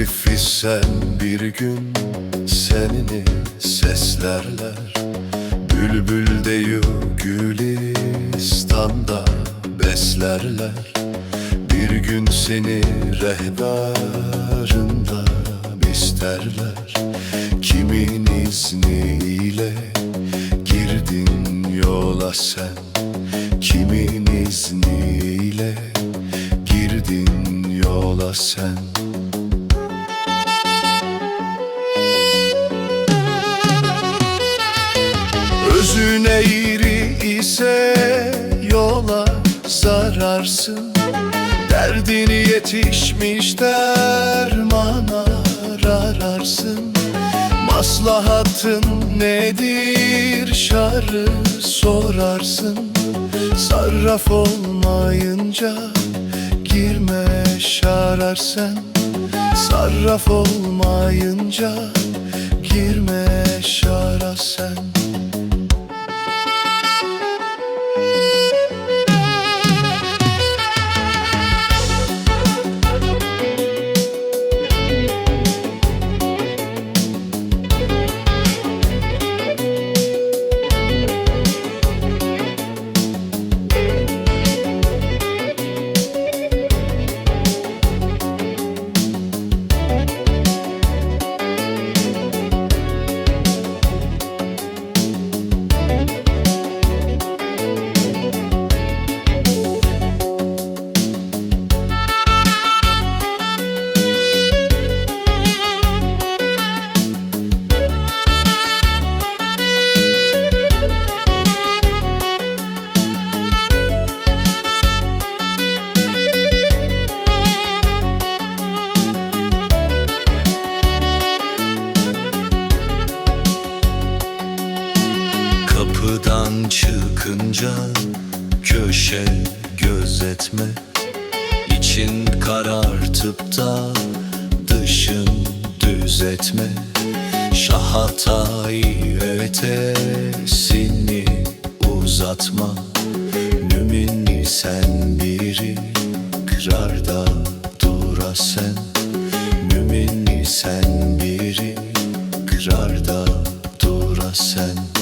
Arif isen bir gün senini seslerler. Bülbül deyu Gülistan'da beslerler. Bir gün seni rehberinde isterler. Kimin izniyle girdin yola sen? Kimin izniyle girdin yola sen Özüne eğri ise yola zararsın Derdini yetişmiş dermana ararsın. Maslahatın nedir şarı sorarsın. Sarraf olmayınca girme şarar sen. Sarraf olmayınca girme şara sen Kapıdan çıkınca köşe gözetme. İçin karartıp da dışın düzetme. Şahatay ötesini uzatma. Nümini sen biri kırarda dura sen. Biri kırarda dura sen